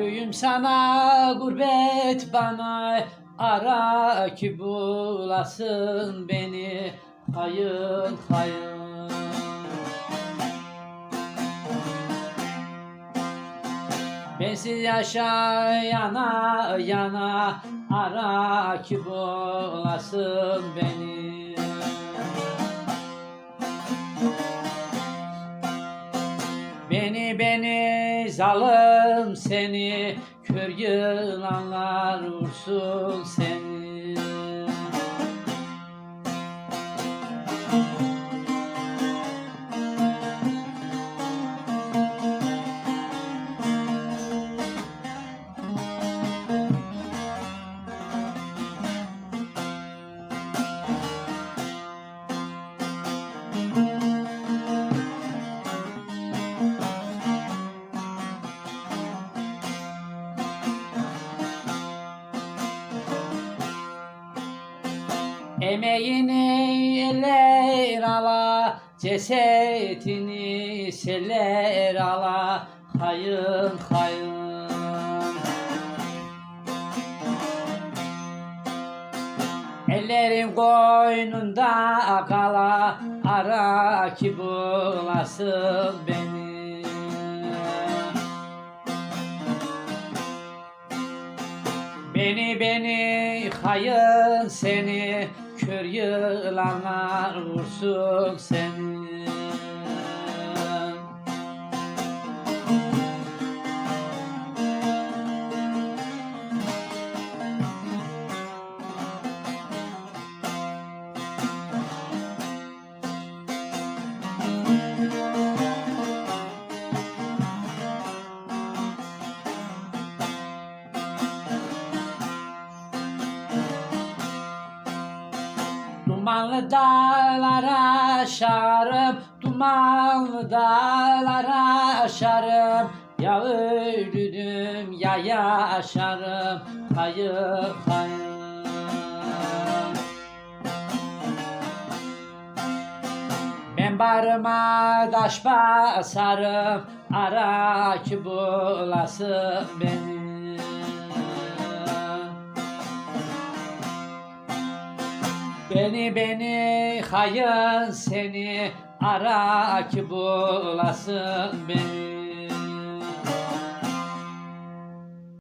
Köyüm sana gurbet bana ara ki bulasın beni hayın hayın. Bensiz yaşayana yana ara ki bulasın beni Beni beni seni Kör yılanlar vursun seni Emeğini eller ala Cesetini seller ala. Hayın hayın Ellerin koynunda kala Ara ki bulasın beni. Beni beni hayın seni Kör yılanlar vursun seni Dumanlı dağlara aşarım Dumanlı dağlara aşarım. Ya öldüm ya yaşarım hayır Ben barıma taş basarım Ara ki bulasın beni Beni beni hayın seni ara ki bulasın beni